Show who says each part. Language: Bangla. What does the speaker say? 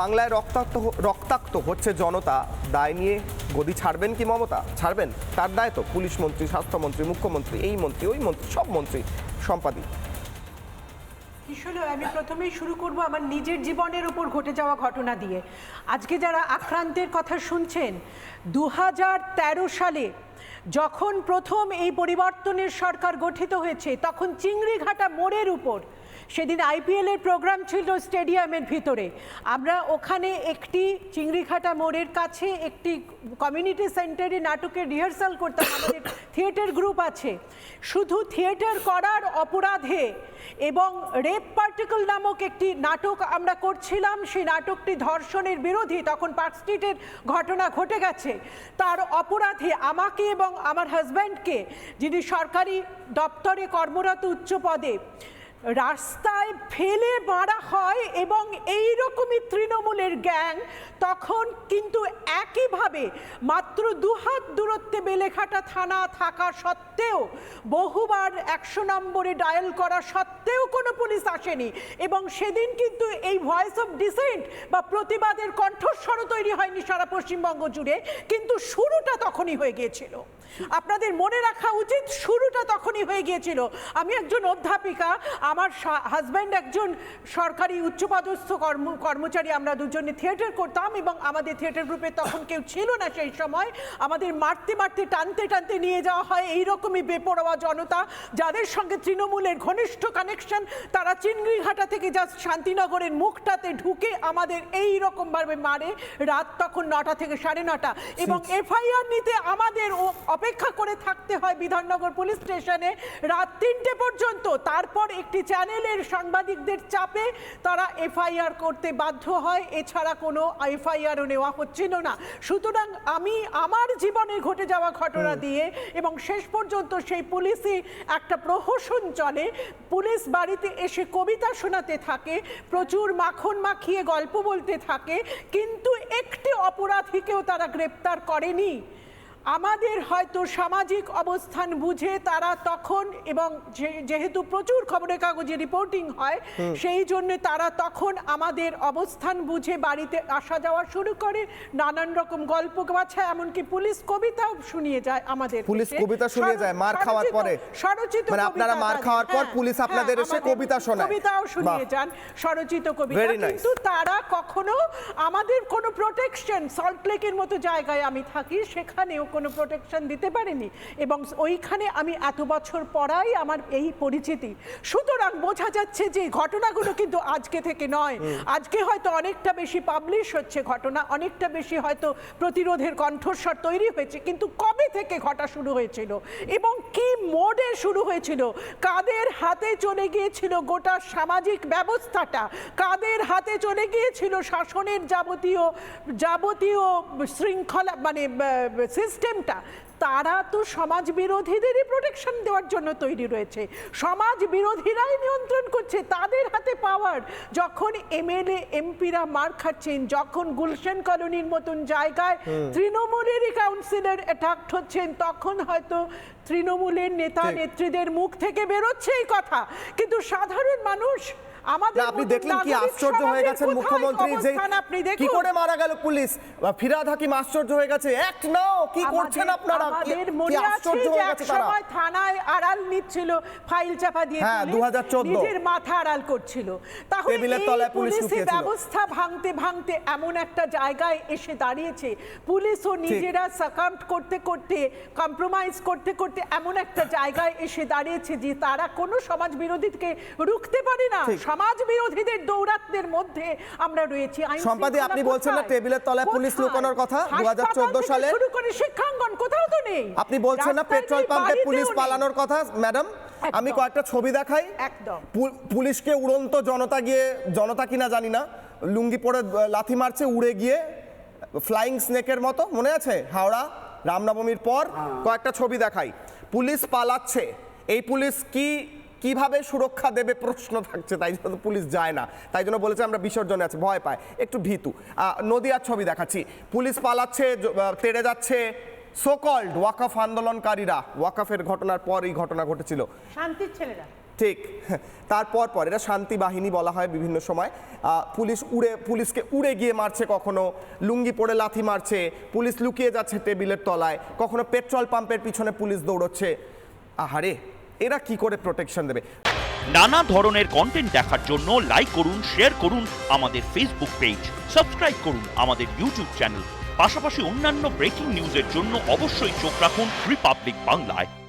Speaker 1: বাংলায় রক্তাক্ত রক্তাক্ত হচ্ছে জনতা। দায় নিয়ে গদি ছাড়বেন কি মমতা? ছাড়বেন। তার দায় তো পুলিশ মন্ত্রী, স্বাস্থ্যমন্ত্রী, মুখ্যমন্ত্রী, এই মন্ত্রী, ওই মন্ত্রী, সব মন্ত্রী সম্পাদী
Speaker 2: আসলে আমি প্রথমেই শুরু করব আমার নিজের জীবনের উপর ঘটে যাওয়া ঘটনা দিয়ে। আজকে যারা আক্রান্তের কথা শুনছেন দু হাজার তেরো সালে যখন প্রথম এই পরিবর্তনের সরকার গঠিত হয়েছে, তখন চিংড়িঘাটা মোড়ের উপর। সেদিন আইপিএল এর প্রোগ্রাম ছিল স্টেডিয়ামের ভিতরে। আমরা ওখানে একটি চিংড়িঘাটা মোড়ের কাছে একটি কমিউনিটি সেন্টারে নাটকের রিহার্সাল করতাম। আমাদের থিয়েটার গ্রুপ আছে। শুধু থিয়েটার করার অপরাধে এবং রেপ পার্টিকল নামক একটি নাটক আমরা করছিলাম, সেই নাটকটি ধর্ষণের বিরোধী। তখন পার্ক স্ট্রিটের ঘটনা ঘটে গেছে। তার অপরাধে আমাকে এবং আমার হাজব্যান্ডকে যিনি সরকারি দপ্তরে কর্মরত উচ্চ পদে, রাস্তায় ফেলে মারা হয় এবং এই রকমই তৃণমূলের গ্যাং তখন কিন্তু একইভাবে মাত্র দুহাত দূরত্বে বেলেঘাটা থানা থাকা সত্ত্বেও, বহুবার একশো নম্বরে ডায়াল করা সত্ত্বেও কোনো পুলিশ আসেনি এবং সেদিন কিন্তু এই ভয়েস অফ ডিসেন্ট বা প্রতিবাদের কণ্ঠস্বর তৈরি হয়নি সারা পশ্চিমবঙ্গ জুড়ে, কিন্তু শুরুটা তখনই হয়ে গিয়েছিল। আপনাদের মনে রাখা উচিত শুরুটা তখনই হয়ে গিয়েছিল। আমি একজন অধ্যাপিকা আমার হাজব্যান্ড একজন সরকারি উচ্চপদস্থ কর্ম কর্মচারী আমরা দুজনে থিয়েটার করতাম এবং আমাদের থিয়েটার গ্রুপে তখন কেউ ছিল না সেই সময়। আমাদের মারতে মারতে টানতে টানতে নিয়ে যাওয়া হয় এইরকমই বেপরোয়া জনতা যাদের সঙ্গে তৃণমূলের ঘনিষ্ঠ কানেকশন তারা চিংড়িঘাটা থেকে জাস্ট শান্তিনগরের মুখটাতে ঢুকে আমাদের এই রকমভাবে মারে। রাত তখন নটা থেকে সাড়ে নটা। এবং এফআইআর নিতে আমাদের ও- অপেক্ষা করে থাকতে হয় বিধাননগর পুলিশ স্টেশনে রাত তিনটে পর্যন্ত। তারপর একটি চ্যানেলের সাংবাদিকদের চাপে তারা এফআইআর করতে বাধ্য হয়। এছাড়া কোনো এফআইআরও নেওয়া হচ্ছিল না। সুতরাং আমি আমার জীবনে ঘটে যাওয়া ঘটনা দিয়ে এবং শেষ পর্যন্ত সেই পুলিশই একটা প্রহসন চলে। পুলিশ বাড়িতে এসে কবিতা শোনাতে থাকে প্রচুর মাখন মাখিয়ে গল্প বলতে থাকে কিন্তু একটি অপরাধীকেও তারা গ্রেপ্তার করেনি। আমাদের হয়তো সামাজিক অবস্থান বুঝে তারা তখন এবং যেহেতু প্রচুর খবরের কাগজে রিপোর্টিং হয় সেই জন্য তারা তখন আমাদের অবস্থান বুঝে বাড়িতে আসা যাওয়া শুরু করে নানান রকম গল্প বাছা এমনকি পুলিশ কবিতাও শুনিয়ে যায় আমাদের
Speaker 1: পুলিশ কবিতা শুনিয়ে যায় মার খাওয়ার পরে?
Speaker 2: স্বরচিত
Speaker 1: মানে আপনারা মার খাওয়ার পর
Speaker 2: হ্যাঁ,
Speaker 1: পুলিশ
Speaker 2: হ্যাঁ,
Speaker 1: আপনাদের এসে কবিতা শোনায়?
Speaker 2: কবিতাও শুনিয়ে যান স্বরচিত কবিতা. কিন্তু তারা কখনো আমাদের কোনো প্রোটেকশন সল্টলেকের মতো জায়গায় আমি থাকি সেখানেও কোনো প্রোটেকশন দিতে পারেনি। এবং ওইখানে আমি এত বছর পরাই আমার এই পরিচিতি। সুতরাং বোঝা যাচ্ছে যে ঘটনাগুলো কিন্তু আজকে থেকে নয়। আজকে হয়তো অনেকটা বেশি পাবলিশ হচ্ছে ঘটনা অনেকটা বেশি হয়তো প্রতিরোধের কণ্ঠস্বর তৈরি হয়েছে কিন্তু কবে থেকে ঘটা শুরু হয়েছিল? এবং কি মোডে শুরু হয়েছিল? কাদের হাতে চলে গিয়েছিল গোটা সামাজিক ব্যবস্থাটা? কাদের হাতে চলে গিয়েছিল শাসনের যাবতীয় যাবতীয় শৃঙ্খলা মানে সিস্টেমটা তারা তো সমাজ বিরোধীদেরই প্রোটেকশন দেওয়ার জন্য তৈরি রয়েছে। সমাজ বিরোধীরাই নিয়ন্ত্রণ করছে তাদের হাতে পাওয়ার যখন এমএলএ এমপিরা মার খাচ্ছেন যখন গুলশান কলোনির মতন জায়গায় তৃণমূলেরই কাউন্সিলর অ্যাটাক্ট হচ্ছেন তখন হয়তো তৃণমূলের নেতা নেত্রীদের মুখ থেকে বেরোচ্ছে এই কথা। কিন্তু সাধারণ মানুষ আমাদের
Speaker 1: আপনি দেখলেন কি আশ্চর্য হয়ে গেছেন মুখ্যমন্ত্রী? যে কি করে মারা গেল পুলিশ? বা ফিরাদ হাকিম আশ্চর্য হয়ে গেছে। অ্যাক্ট নাও কি করছেন আপনারা?
Speaker 2: আমাদের মনে আছে যে
Speaker 1: হয়ে
Speaker 2: এক সময় থানায় আড়াল নিচ্ছিল ফাইল চাপা দিয়ে
Speaker 1: হ্যাঁ, 2014
Speaker 2: নিজের মাথা আড়াল করছিল। তাহলে এই
Speaker 1: পুলিশ।
Speaker 2: ব্যবস্থা ভাঙতে ভাঙতে এমন একটা জায়গায় এসে দাঁড়িয়েছে। পুলিশও নিজেরা সাকাম্প করতে করতে কম্প্রোমাইজ করতে করতে এমন একটা জায়গায় এসে দাঁড়িয়েছে যে তারা কোনো সমাজ বিরোধীকে রুখতে পারে না। সমাজ বিরোধীদের দৌরাত্মের মধ্যে আমরা রয়েছি।
Speaker 1: সম্পাদি, আপনি বলছেন না টেবিলের তলায় পুলিশ লুকানোর কথা?
Speaker 2: হাসপাতাল
Speaker 1: 2014
Speaker 2: থেকে
Speaker 1: সালে?
Speaker 2: শুরু করে শিক্ষাঙ্গন কোথাও তো নেই।
Speaker 1: আপনি বলছেন না পেট্রোল পাম্পে পুলিশ পালানোর কথা ম্যাডাম আমি কয়েকটা ছবি দেখাই।
Speaker 2: একদম।
Speaker 1: পুলিশকে উড়ন্ত জনতা গিয়ে জনতা কিনা জানি না লুঙ্গি পরে লাথি মারছে উড়ে গিয়ে ফ্লাইং স্নেকের মতো মনে আছে? হাওড়া রামনবমীর পর কয়েকটা ছবি দেখাই। পুলিশ পালাচ্ছে। এই পুলিশ কি কীভাবে সুরক্ষা দেবে প্রশ্ন থাকছে তাই জন্য পুলিশ যায় না। তাই জন্য বলেছে আমরা বিসর্জনে আছে ভয় পায়। একটু ভীতু। নদিয়ার ছবি দেখাচ্ছি। পুলিশ পালাচ্ছে তেড়ে যাচ্ছে। সোকল্ড ওয়াকফ আন্দোলনকারীরা ওয়াকফের ঘটনার পর এই ঘটনা ঘটেছিল।
Speaker 2: শান্তির ছেলেরা।
Speaker 1: ঠিক। তারপর পর এরা শান্তি বাহিনী বলা হয় বিভিন্ন সময়। পুলিশ উড়ে পুলিশকে উড়ে গিয়ে মারছে কখনো। লুঙ্গি পরে লাথি মারছে। পুলিশ লুকিয়ে যাচ্ছে টেবিলের তলায়। কখনো পেট্রোল পাম্পের পিছনে পুলিশ দৌড়চ্ছে। আহারে! এরা কি করে প্রোটেকশন দেবে?
Speaker 3: নানা ধরনের কন্টেন্ট দেখার জন্য লাইক করুন শেয়ার করুন আমাদের ফেসবুক পেজ সাবস্ক্রাইব করুন আমাদের ইউটিউব চ্যানেল পাশাপাশি অন্যান্য ব্রেকিং নিউজের জন্য অবশ্যই চোখ রাখুন রিপাবলিক বাংলায়